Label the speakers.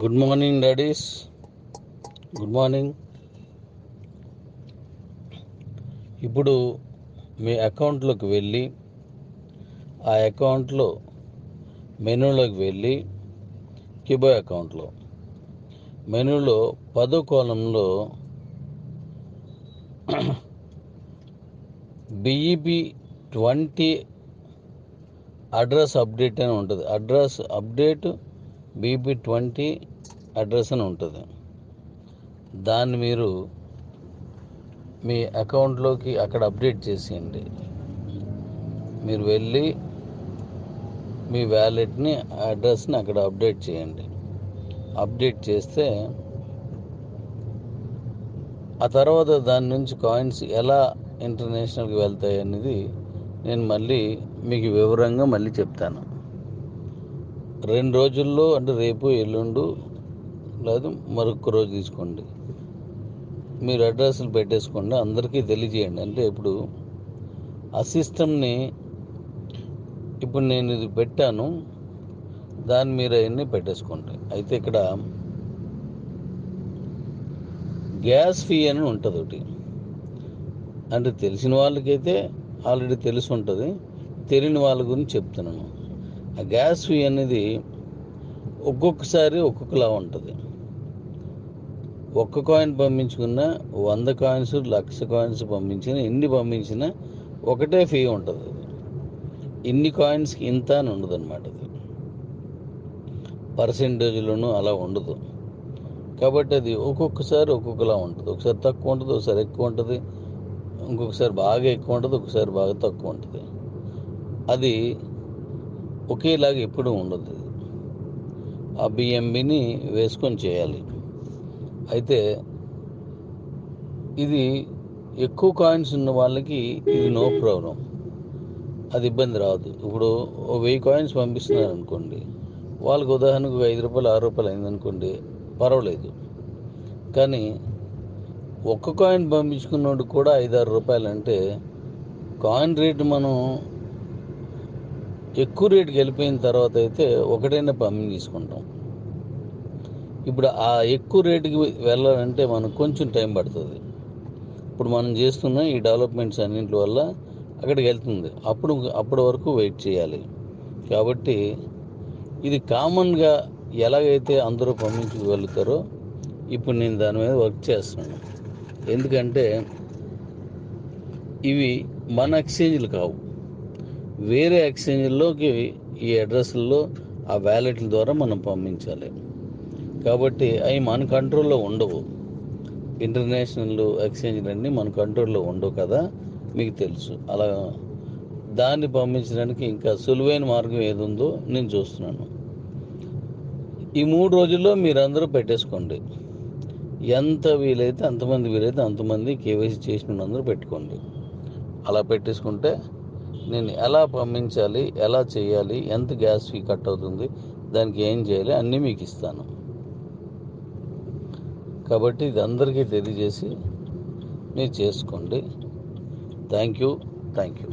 Speaker 1: Good morning daddies good morning ఇప్పుడు మీ అకౌంట్లోకి వెళ్ళి ఆ అకౌంట్లో మెనూలోకి వెళ్ళి కిబో అకౌంట్లో. మెనూలో పదో కోణంలో బిఈపి ట్వంటీ అడ్రస్ అప్డేట్ అని ఉంటుంది. Address update BP twenty address అని ఉంటుంది. దాన్ని మీరు మీ అకౌంట్లోకి అక్కడ అప్డేట్ చేసేయండి. మీరు వెళ్ళి మీ వ్యాలెట్ని అడ్రస్ని అక్కడ అప్డేట్ చేయండి. అప్డేట్ చేస్తే ఆ తర్వాత దాని నుంచి కాయిన్స్ ఎలా ఇంటర్నేషనల్కి వెళ్తాయి అనేది నేను మళ్ళీ మీకు వివరంగా మళ్ళీ చెప్తాను. రెండు రోజుల్లో అంటే రేపు ఎల్లుండు లేదు మరొక రోజు తీసుకోండి. మీరు అడ్రస్లు పెట్టేసుకోండి అందరికీ తెలియజేయండి. అంటే ఇప్పుడు ఆ సిస్టమ్ని ఇప్పుడు నేను ఇది పెట్టాను దాని మీరు అవన్నీ పెట్టేసుకోండి. అయితే ఇక్కడ గ్యాస్ ఫీ అని ఉంటుంది ఒకటి. అంటే తెలిసిన వాళ్ళకైతే ఆల్రెడీ తెలిసి ఉంటుంది తెలియని వాళ్ళ గురించి చెప్తున్నాను. ఆ గ్యాస్ ఫీ అనేది ఒక్కొక్కసారి ఒక్కొక్కలా ఉంటుంది. ఒక్క కాయిన్ పంపించుకున్న వంద కాయిన్స్ లక్ష కాయిన్స్ పంపించిన ఎన్ని పంపించినా ఒకటే ఫీ ఉంటుంది. ఇన్ని కాయిన్స్కి ఇంత అని ఉండదు అనమాట అది. పర్సెంటేజ్లోనూ అలా ఉండదు. కాబట్టి అది ఒక్కొక్కసారి ఒక్కొక్కలా ఉంటుంది. ఒకసారి తక్కువ ఉంటుంది ఒకసారి ఎక్కువ ఉంటుంది. ఇంకొకసారి బాగా ఎక్కువ ఉంటుంది ఒకసారి బాగా తక్కువ ఉంటుంది. అది ఒకేలాగా ఎప్పుడూ ఉండదు. ఆ బిఎంబిని వేసుకొని చేయాలి. అయితే ఇది ఎక్కువ కాయిన్స్ ఉన్న వాళ్ళకి ఇది నో ప్రాబ్లం. అది ఇబ్బంది రాదు. ఇప్పుడు ఓ వెయ్యి కాయిన్స్ పంపిస్తున్నారు అనుకోండి వాళ్ళకి ఉదాహరణకు ఐదు రూపాయలు ఆరు రూపాయలు అయిందనుకోండి పర్వాలేదు. కానీ ఒక్క కాయిన్ పంపించుకున్నోడు కూడా ఐదారు రూపాయలు అంటే కాయిన్ రేటు మనం ఎక్కువ రేటుకి వెళ్ళిపోయిన తర్వాత అయితే ఒకటైనా పంపిణీ తీసుకుంటాం. ఇప్పుడు ఆ ఎక్కువ రేటుకి వెళ్ళాలంటే మనకు కొంచెం టైం పడుతుంది. ఇప్పుడు మనం చేస్తున్న ఈ డెవలప్మెంట్స్ అన్నింటి వల్ల అక్కడికి వెళ్తుంది. అప్పుడు అప్పటి వరకు వెయిట్ చేయాలి. కాబట్టి ఇది కామన్గా ఎలాగైతే అందరూ పంపించగలుగుతారో ఇప్పుడు నేను దాని మీద వర్క్ చేస్తున్నాను. ఎందుకంటే ఇవి మన ఎక్స్చేంజ్లు కావు. వేరే ఎక్స్చేంజ్లోకి ఈ అడ్రస్ల్లో ఆ వ్యాలెట్ల ద్వారా మనం పంపించాలి. కాబట్టి అవి మన కంట్రోల్లో ఉండవు. ఇంటర్నేషనల్ ఎక్స్చేంజ్లు అన్నీ మన కంట్రోల్లో ఉండవు కదా మీకు తెలుసు. అలా దాన్ని పంపించడానికి ఇంకా సులువైన మార్గం ఏది ఉందో నేను చూస్తున్నాను. ఈ మూడు రోజుల్లో మీరందరూ పెట్టేసుకోండి. ఎంత వీలైతే అంతమంది వీలైతే అంతమంది కేవైసీ చేసిన అందరూ పెట్టుకోండి. అలా పెట్టేసుకుంటే నేను ఎలా పంపించాలి ఎలా చేయాలి ఎంత గ్యాస్ ఫీ కట్ అవుతుంది దానికి ఏం చేయాలి అన్నీ మీకు ఇస్తాను. కాబట్టి ఇది అందరికీ తెలియజేసి మీరు చేసుకోండి. Thank you thank you.